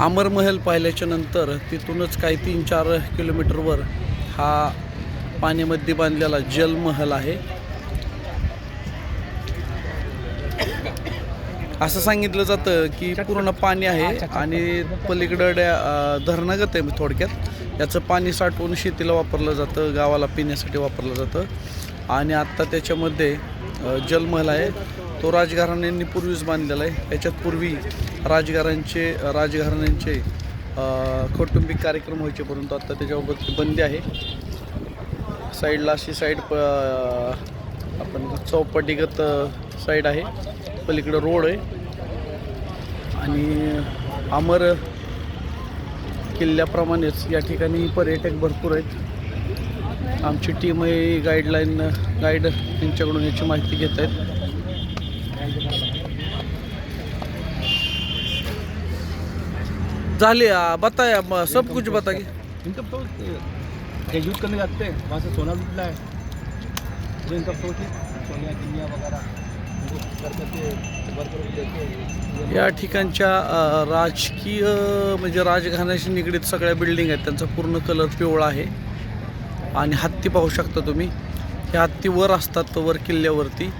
अमरमहल पाहिल्याच्या नंतर तिथूनच काही तीन चार किलोमीटरवर हा पाण्यामध्ये बांधलेला जलमहल आहे. असं सांगितलं जातं की पूर्ण पाणी आहे आणि पलीकडं डॅ धरणागत आहे थोडक्यात. याचं पाणी साठवून शेतीला वापरलं जातं गावाला पिण्यासाठी वापरलं जातं. आणि आत्ता त्याच्यामध्ये जलमहल आहे. तो राजघराण्यांनी पूर्वीच बांधलेला आहे. याच्यात पूर्वी राजघरांचे राजघराण्यांचे कौटुंबिक कार्यक्रम व्हायचे परंतु आत्ता त्याच्याबाबत बंदी आहे. साईडला अशी साईड प आपण चौपाटीगत साईड आहे. पलीकडं रोड आहे. आणि अमर किल्ल्याप्रमाणेच या ठिकाणी पर्यटक भरपूर आहेत. आमची टीम ही गाईडलाईन गाईड यांच्याकडून याची माहिती घेत आहेत. झाली बताया सब कुछ बता के इनका तो ये यूज करने जाते हैं वहाँ से सोना लुटना है। जो इनका सोच सोनिया गिनिया वगैरह उनको कर करके वर्कर देते हैं या ठिकाणच्या राजकीय म्हणजे राजघराण्याशी निगडीत सगळ्या बिल्डिंग आहेत. त्यांचा पूर्ण कलर पिवळा आहे. आणि हत्ती पाहू शकता तुम्ही. हे हत्ती वर असतात वर किल्ल्यावरती.